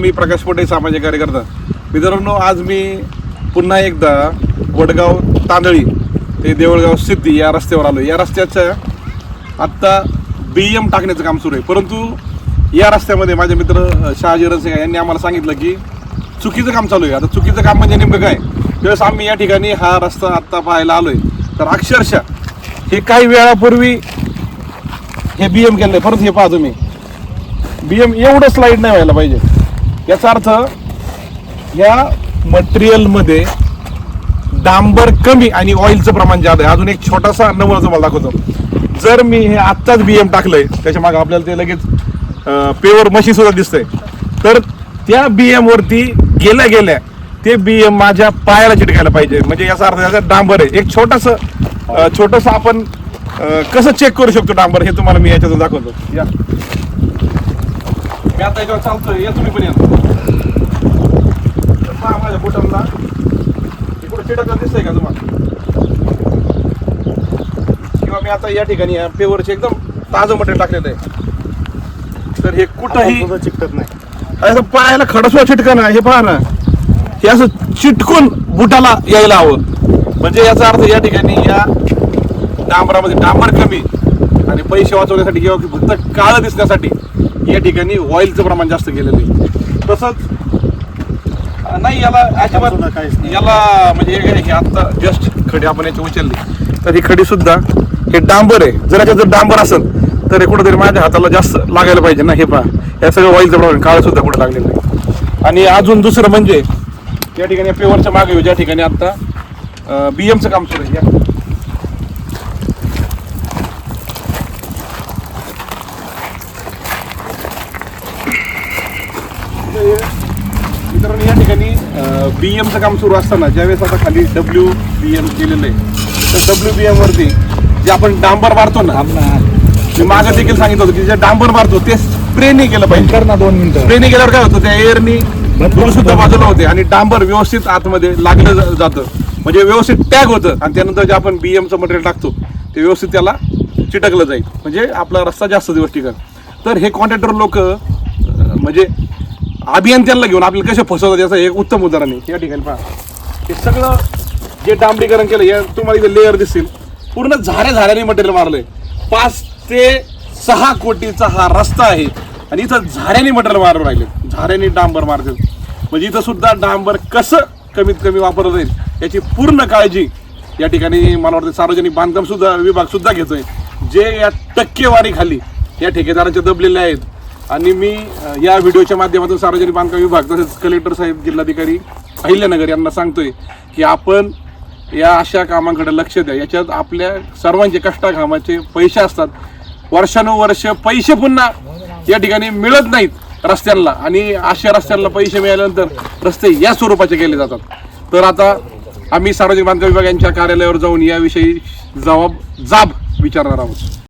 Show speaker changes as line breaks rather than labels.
मी प्रकाश पोटे सामाजिक कार्यकर्ता. मित्रांनो आज मी पुन्हा एकदा वडगाव तांदळी ते देवळगाव सिद्धी या रस्त्यावर आलो या रस्त्याचं आत्ता बी एम टाकण्याचं काम सुरू आहे. परंतु या रस्त्यामध्ये माझे मित्र शहाजी रनसिंग यांनी आम्हाला सांगितलं की चुकीचं काम चालू आहे. आता चुकीचं काम म्हणजे नेमकं काय? त्यावेळेस आम्ही या ठिकाणी हा रस्ता आत्ता पाहायला आलोय. तर अक्षरशः हे काही वेळापूर्वी हे बी एम केलं परत हे पाहा तुम्ही. बी एम एवढं स्लाईड नाही व्हायला पाहिजे. याचा अर्थ या मटेरियलमध्ये डांबर कमी आणि ऑइलचं प्रमाण जास्त आहे. अजून एक छोटासा नवळ तुम्हाला दाखवतो. जर मी हे आत्ताच बी एम टाकलंय त्याच्यामागे आपल्याला ते लगेच पेवर मशीन सुद्धा दिसतंय. तर त्या बी एम वरती गेल्या गेल्या ते बी एम माझ्या पायाला चिटकायला पाहिजे. म्हणजे याचा अर्थ याचा डांबर आहे. एक छोटस छोटस आपण कसं चेक करू शकतो डांबर हे तुम्हाला मी याच्यातून दाखवतो. या. मी आता याच्यावर चालतोय. या तुम्ही पण या. माझ्या बोटांना. इकडे चिटकलं दिसतंय का तुम्हाला? किंवा मी आता या ठिकाणी या पेवरचे एकदम ताजं मटेरियल टाकलेलं आहे. तर हे कुठंही
चिकटत नाही.
असं पायाला खडसवा चिटका ना हे पहा ना. हे असं चिटकून बुटाला यायला हवं. म्हणजे याचा अर्थ या ठिकाणी या डांबरामध्ये डांबर कमी आणि पैसे वाचवण्यासाठी किंवा फक्त काळं दिसण्यासाठी या ठिकाणी ऑइलचं प्रमाण जास्त केलेलं आहे. तसंच नाही याला अजिबात
नाही.
याला म्हणजे हे आता जस्ट खडी आपण याची उचलली. तर ही खडी सुद्धा हे डांबर आहे. जर याच्यात जर डांबर असेल तर हे कुठेतरी माझ्या हाताला जास्त लागायला पाहिजे ना हे पहा. या सगळं ऑइलचं प्रमाण काळ सुद्धा कुठे लागलेलं आहे आणि अजून दुसरं म्हणजे या ठिकाणी पेवरच्या मागे येऊ, ज्या ठिकाणी आता बीएमचं काम सुरू आहे. या. मित्रांनो या ठिकाणी बी एमचं काम सुरू असताना ज्यावेळेस आता खाली डब्ल्यू बी एम केलेलं आहे तर डब्ल्यू बी एम वरती जे आपण डांबर मारतो ना मी मागं देखील सांगितलं होतं की जे डांबर मारतो ते स्प्रेने केलं पाहिजे.
कर ना दोन मिनिटं.
स्प्रेने केल्यावर काय होतं त्या एअरनी सुद्धा बाजूला होते आणि डांबर व्यवस्थित आतमध्ये लागलं जातं. म्हणजे व्यवस्थित टॅग होतं आणि त्यानंतर जे आपण बी एमचं मटेरियल टाकतो ते व्यवस्थित त्याला चिटकलं जाईल. म्हणजे आपला रस्ता जास्त दिवस टिकल तर हे कॉन्ट्रॅक्टर लोक म्हणजे अभियंत्यांना घेऊन आपल्याला कसे फसवतात याचं एक उत्तम उदाहरण आहे. या ठिकाणी पहा. हे सगळं जे डांबरीकरण केलं या तुम्हाला इथे लेअर दिसतील. पूर्ण झाऱ्या झाऱ्याने मटेरियल मारलंय. पाच ते सहा कोटीचा हा रस्ता आहे. आणि इथं झाऱ्याने मटेरियल मारून राहिले. झाऱ्याने डांबर मारतील. म्हणजे इथं सुद्धा डांबर कसं कमीत कमी वापरलं जाईल याची पूर्ण काळजी या ठिकाणी मला वाटतं सार्वजनिक बांधकाम सुद्धा विभाग सुद्धा घेतोय. जे या टक्केवारी खाली या ठेकेदारांचे दबलेले आहेत आणि मी या व्हिडिओच्या माध्यमातून सार्वजनिक बांधकाम विभाग तसेच कलेक्टर साहेब जिल्हाधिकारी अहिल्यानगर यांना सांगतोय की आपण या अशा कामांकडे लक्ष द्या. याच्यात आपल्या सर्वांचे कष्टाघामाचे पैसे असतात. वर्षानुवर्ष पैसे पुन्हा या ठिकाणी मिळत नाहीत रस्त्यांना. आणि अशा रस्त्यांना पैसे मिळाल्यानंतर रस्ते या स्वरूपाचे केले जातात. तर आता आम्ही सार्वजनिक बांधकाम विभाग यांच्या कार्यालयावर जाऊन याविषयी जबाब जाब विचारणार आहोत.